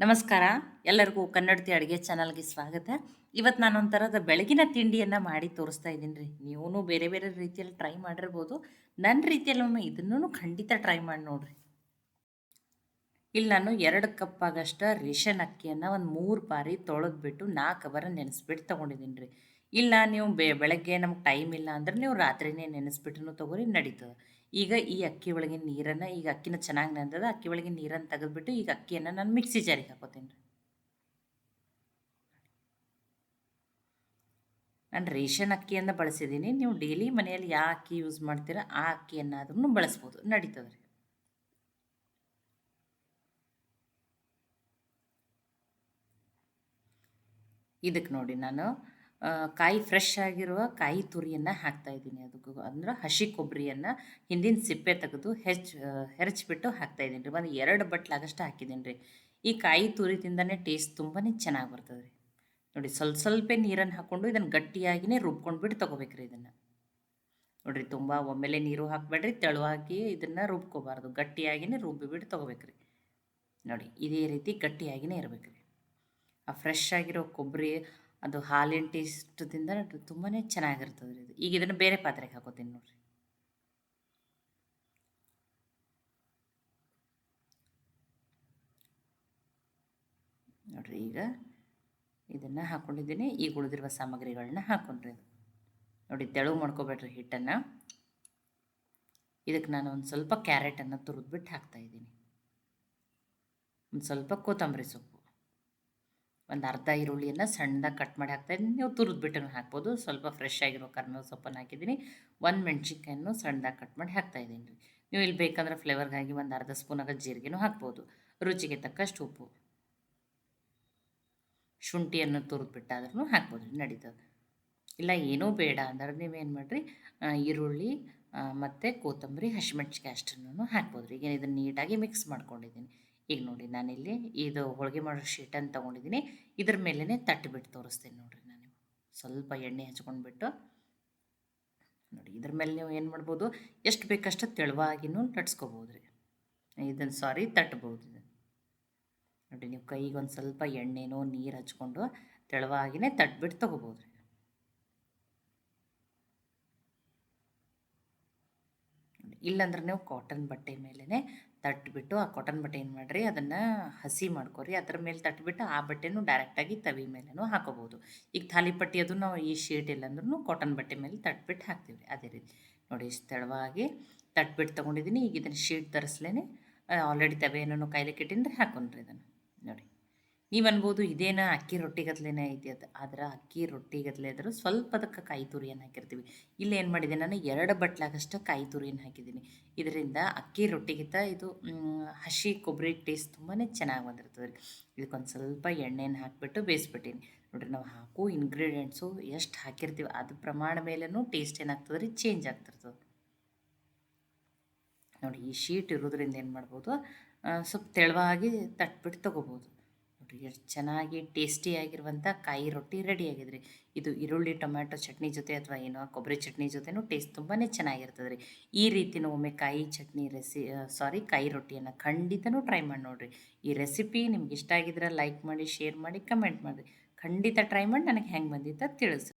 ನಮಸ್ಕಾರ. ಎಲ್ಲರಿಗೂ ಕನ್ನಡತಿ ಅಡುಗೆ ಚಾನಲ್ಗೆ ಸ್ವಾಗತ. ಇವತ್ತು ನಾನು ಒಂಥರದ ಬೆಳಗಿನ ತಿಂಡಿಯನ್ನು ಮಾಡಿ ತೋರಿಸ್ತಾ ಇದ್ದೀನಿ ರೀ. ನೀವೂ ಬೇರೆ ಬೇರೆ ರೀತಿಯಲ್ಲಿ ಟ್ರೈ ಮಾಡಿರ್ಬೋದು. ನನ್ನ ರೀತಿಯಲ್ಲಿ ಇದನ್ನೂ ಖಂಡಿತ ಟ್ರೈ ಮಾಡಿ ನೋಡಿರಿ. ಇಲ್ಲಿ ನಾನು ಎರಡು ಕಪ್ ಆಗಷ್ಟು ರೇಷನ್ ಅಕ್ಕಿಯನ್ನು ಒಂದು ಮೂರು ಬಾರಿ ತೊಳೆದ್ಬಿಟ್ಟು ನಾಲ್ಕು ಅವರ ನೆನೆಸ್ಬಿಟ್ಟು ತೊಗೊಂಡಿದ್ದೀನಿ ರೀ. ಇಲ್ಲ ನೀವು ಬೆಳಗ್ಗೆ ನಮ್ಗೆ ಟೈಮ್ ಇಲ್ಲ ಅಂದ್ರೆ ನೀವು ರಾತ್ರಿನೇ ನೆನೆಸ್ಬಿಟ್ಟು ತೊಗೊರಿ, ನಡೀತದೆ. ಈಗ ಈ ಅಕ್ಕಿ ಒಳಗಿನ ನೀರನ್ನು ಈಗ ಅಕ್ಕಿನ ಚೆನ್ನಾಗಿ ನೆಂದದ ಅಕ್ಕಿ ಒಳಗಿನ ನೀರನ್ನು ತೆಗೆದುಬಿಟ್ಟು ಈಗ ಅಕ್ಕಿಯನ್ನು ನಾನು ಮಿಕ್ಸಿ ಜಾರಿಗೆ ಹಾಕೋತೀನಿ ರೀ. ನಾನು ರೇಷನ್ ಅಕ್ಕಿಯನ್ನು ಬಳಸಿದ್ದೀನಿ ನೀವು ಡೈಲಿ ಮನೆಯಲ್ಲಿ ಯಾವ ಅಕ್ಕಿ ಯೂಸ್ ಮಾಡ್ತೀರ ಆ ಅಕ್ಕಿಯನ್ನಾದ್ರೂ ಬಳಸ್ಬೋದು, ನಡೀತದೆ ರೀ. ಇದಕ್ಕೆ ನೋಡಿ ನಾನು ಕಾಯಿ ಫ್ರೆಶ್ ಆಗಿರುವ ಕಾಯಿ ತುರಿಯನ್ನು ಹಾಕ್ತಾಯಿದ್ದೀನಿ ಅದಕ್ಕೂ ಅಂದ್ರೆ ಹಸಿ ಕೊಬ್ಬರಿಯನ್ನು ಹಿಂದಿನ ಸಿಪ್ಪೆ ತೆಗೆದು ಹೆಚ್ಚು ಹೆರಚ್ಬಿಟ್ಟು ಹಾಕ್ತಾಯಿದ್ದೀನಿ ರೀ ಒಂದು ಎರಡು ಬಟ್ಲಾಗಷ್ಟು ಹಾಕಿದ್ದೀನಿ ರೀ. ಈ ಕಾಯಿ ತುರಿದಿಂದನೇ ಟೇಸ್ಟ್ ತುಂಬಾ ಚೆನ್ನಾಗಿ ಬರ್ತದೆ ರೀ. ನೋಡಿ, ಸ್ವಲ್ಪ ಸ್ವಲ್ಪ ನೀರನ್ನು ಹಾಕ್ಕೊಂಡು ಇದನ್ನು ಗಟ್ಟಿಯಾಗಿಯೇ ರುಬ್ಕೊಂಡು ಬಿಟ್ಟು ತೊಗೋಬೇಕ್ರಿ ಇದನ್ನು. ನೋಡಿರಿ, ತುಂಬ ಒಮ್ಮೆಲೆ ನೀರು ಹಾಕಬೇಡ್ರಿ, ತೆಳುವಾಗಿ ಇದನ್ನು ರುಬ್ಕೋಬಾರ್ದು. ಗಟ್ಟಿಯಾಗಿಯೇ ರುಬ್ಬಿಬಿಟ್ಟು ತೊಗೋಬೇಕ್ರಿ. ನೋಡಿ, ಇದೇ ರೀತಿ ಗಟ್ಟಿಯಾಗಿಯೇ ಇರಬೇಕು ರೀ ಆ ಫ್ರೆಶ್ ಆಗಿರೋ ಕೊಬ್ಬರಿ ಅದು ಹಾಲಿನ ಟೇಸ್ಟ್ದಿಂದ ತುಂಬಾ ಚೆನ್ನಾಗಿರ್ತದೆ ರೀ ಇದು ಈಗ ಇದನ್ನು ಬೇರೆ ಪಾತ್ರೆಗೆ ಹಾಕೋತೀನಿ ನೋಡಿರಿ. ನೋಡಿರಿ ಈಗ ಇದನ್ನು ಹಾಕ್ಕೊಂಡಿದ್ದೀನಿ ಈಗ ಉಳಿದಿರುವ ಸಾಮಗ್ರಿಗಳನ್ನ ಹಾಕೊಂಡ್ರಿ. ನೋಡಿ ತೆಳು ಮಾಡ್ಕೋಬೇಡ್ರಿ ಹಿಟ್ಟನ್ನು. ಇದಕ್ಕೆ ನಾನು ಒಂದು ಸ್ವಲ್ಪ ಕ್ಯಾರೆಟನ್ನು ತುರಿದ್ಬಿಟ್ಟು ಹಾಕ್ತಾಯಿದ್ದೀನಿ ಒಂದು ಸ್ವಲ್ಪ ಕೊತ್ತಂಬರಿ ಸೊಪ್ಪು. ಒಂದು ಅರ್ಧ ಈರುಳ್ಳಿಯನ್ನು ಸಣ್ಣದಾಗಿ ಕಟ್ ಮಾಡಿ ಹಾಕ್ತಾಯಿದ್ದೀನಿ ನೀವು ತುರಿದ್ಬಿಟ್ಟು ಹಾಕ್ಬೋದು. ಸ್ವಲ್ಪ ಫ್ರೆಶ್ ಆಗಿರೋ ಕರ್ಮೇವು ಸೊಪ್ಪನ್ನು ಹಾಕಿದ್ದೀನಿ. ಒಂದು ಮೆಣ್ಸಿನ್ಕಾಯನ್ನು ಸಣ್ಣದಾಗಿ ಕಟ್ ಮಾಡಿ ಹಾಕ್ತಾಯಿದ್ದೀನಿ ರೀ ನೀವು ಇಲ್ಲಿ ಬೇಕಂದ್ರೆ ಫ್ಲೇವರ್ಗಾಗಿ ಒಂದು ಅರ್ಧ ಸ್ಪೂನಾಗ ಜೀರಿಗೆನೂ ಹಾಕ್ಬೋದು. ರುಚಿಗೆ ತಕ್ಕಷ್ಟು ಉಪ್ಪು. ಶುಂಠಿಯನ್ನು ತುರಿದ್ಬಿಟ್ಟಾದ್ರೂ ಹಾಕ್ಬೋದು. ನಡೀತದೆ. ಇಲ್ಲ, ಏನೂ ಬೇಡ ಅಂದ್ರೆ ನೀವೇನು ಮಾಡಿರಿ? ಈರುಳ್ಳಿ ಮತ್ತು ಕೊತ್ತಂಬರಿ ಹಸಿಮೆಣ್ಸಿಕಾಯಿ ಅಷ್ಟನ್ನು ಹಾಕ್ಬೋದು ರೀ ಈಗ ಇದನ್ನು ನೀಟಾಗಿ ಮಿಕ್ಸ್ ಮಾಡ್ಕೊಂಡಿದ್ದೀನಿ. ಈಗ ನೋಡಿ ನಾನಿಲ್ಲಿ ಇದು ಹೋಳಿಗೆ ಮಾಡೋ ಶೀಟನ್ನು ತೊಗೊಂಡಿದ್ದೀನಿ. ಇದ್ರ ಮೇಲೇ ತಟ್ಟಿಬಿಟ್ಟು ತೋರಿಸ್ತೀನಿ ನೋಡಿರಿ ನಾನು ಸ್ವಲ್ಪ ಎಣ್ಣೆ ಹಚ್ಕೊಂಡ್ಬಿಟ್ಟು ನೋಡಿ ಇದ್ರ ಮೇಲೆ ನೀವು ಏನು ಮಾಡ್ಬೋದು, ಎಷ್ಟು ಬೇಕಷ್ಟು ತೆಳುವಾಗಿನೂ ಲಟ್ಸ್ಕೊಬೋದು ರೀ ಇದನ್ನು ಸಾರಿ ತಟ್ಬೋದು ನೋಡಿ ನೀವು ಕೈಗೆ ಒಂದು ಸ್ವಲ್ಪ ಎಣ್ಣೆನೋ ನೀರು ಹಚ್ಕೊಂಡು ತೆಳುವಾಗಿನೇ ತಟ್ಬಿಟ್ಟು ತೊಗೋಬೋದು ರೀ ಇಲ್ಲಾಂದ್ರೆ ನೀವು ಕಾಟನ್ ಬಟ್ಟೆ ಮೇಲೇ ತಟ್ಬಿಟ್ಟು, ಆ ಕಾಟನ್ ಬಟ್ಟೆ ಏನು ಮಾಡಿರಿ, ಅದನ್ನು ಹಸಿ ಮಾಡ್ಕೊರಿ. ಅದ್ರ ಮೇಲೆ ತಟ್ಬಿಟ್ಟು ಆ ಬಟ್ಟೆನೂ ಡೈರೆಕ್ಟಾಗಿ ತವಿ ಮೇಲೂ ಹಾಕೋಬೋದು ಈಗ ಥಾಲಿಪಟ್ಟಿ ಅದು ನಾವು ಈ ಶೀಟ್ ಇಲ್ಲಾಂದ್ರೂ ಕಾಟನ್ ಬಟ್ಟೆ ಮೇಲೆ ತಟ್ಬಿಟ್ಟು ಹಾಕ್ತೀವಿ ಅದೇ ರೀತಿ. ನೋಡಿ ಇಷ್ಟು ತೆಳುವಾಗಿ ತಟ್ಬಿಟ್ಟು ತೊಗೊಂಡಿದ್ದೀನಿ ಈಗ ಇದನ್ನು ಶೀಟ್ ತರಿಸ್ಲೇ ಆಲ್ರೆಡಿ ತವೆ ಏನೋ ಕಾಯಿಲೆ ಕೆಟ್ಟಿಂದ್ರೆ ಹಾಕೊಂಡ್ರಿ ಇದನ್ನು. ನೀವು ಅನ್ಬೋದು ಇದೇನ ಅಕ್ಕಿ ರೊಟ್ಟಿಗತ್ಲೆನೇ ಐತಿ ಅದು. ಆದ್ರೆ ಅಕ್ಕಿ ರೊಟ್ಟಿಗತ್ಲೆ ಆದರೂ ಸ್ವಲ್ಪ ಅದಕ್ಕೆ ಕಾಯಿ ತುರಿಯನ್ನು ಹಾಕಿರ್ತೀವಿ. ಇಲ್ಲಿ ಏನು ಮಾಡಿದೆ ನಾನು ಎರಡು ಬಟ್ಲಾಗಷ್ಟು ಕಾಯಿ ತುರಿಯನ್ನು ಹಾಕಿದ್ದೀನಿ. ಇದರಿಂದ ಅಕ್ಕಿ ರೊಟ್ಟಿಗಿಂತ ಇದು ಹಸಿ ಕೊಬ್ಬರಿ ಟೇಸ್ಟ್ ತುಂಬಾ ಚೆನ್ನಾಗಿ ಬಂದಿರ್ತದೆ ರೀ ಇದಕ್ಕೊಂದು ಸ್ವಲ್ಪ ಎಣ್ಣೆಯನ್ನು ಹಾಕಿಬಿಟ್ಟು ಬೇಯಿಸ್ಬಿಟ್ಟೀನಿ. ನೋಡಿರಿ ನಾವು ಹಾಕು ಇಂಗ್ರೀಡಿಯೆಂಟ್ಸು ಎಷ್ಟು ಹಾಕಿರ್ತೀವಿ ಅದು ಪ್ರಮಾಣ ಮೇಲೂ ಟೇಸ್ಟ್ ಏನಾಗ್ತದೆ ರೀ ಚೇಂಜ್ ಆಗ್ತಿರ್ತದೆ. ನೋಡಿ ಈ ಶೀಟ್ ಇರೋದ್ರಿಂದ ಏನು ಮಾಡ್ಬೋದು ಸ್ವಲ್ಪ ತೆಳುವಾಗಿ ತಟ್ಬಿಟ್ಟು ತೊಗೋಬೋದು. ಎಷ್ಟು ಚೆನ್ನಾಗಿ ಟೇಸ್ಟಿಯಾಗಿರುವಂಥ ಕಾಯಿ ರೊಟ್ಟಿ ರೆಡಿಯಾಗಿದೆ ರೀ ಇದು ಈರುಳ್ಳಿ, ಟೊಮ್ಯಾಟೊ ಚಟ್ನಿ ಜೊತೆ ಅಥವಾ ಏನೋ ಕೊಬ್ಬರಿ ಚಟ್ನಿ ಜೊತೆನೂ ಟೇಸ್ಟ್ ತುಂಬಾ ಚೆನ್ನಾಗಿರ್ತದೆ ರೀ ಈ ರೀತಿನೂ ಒಮ್ಮೆ ಕಾಯಿ ಚಟ್ನಿ ರೆಸಿ ಸಾರಿ ಕಾಯಿ ರೊಟ್ಟಿಯನ್ನು ಖಂಡಿತನೂ ಟ್ರೈ ಮಾಡಿ ನೋಡಿರಿ. ಈ ರೆಸಿಪಿ ನಿಮ್ಗೆ ಇಷ್ಟ ಆಗಿದ್ರೆ ಲೈಕ್ ಮಾಡಿ ಶೇರ್ ಮಾಡಿ ಕಮೆಂಟ್ ಮಾಡಿರಿ. ಖಂಡಿತ ಟ್ರೈ ಮಾಡಿ, ನನಗೆ ಹೆಂಗೆ ಬಂದಿತ್ತ ತಿಳಿಸಿ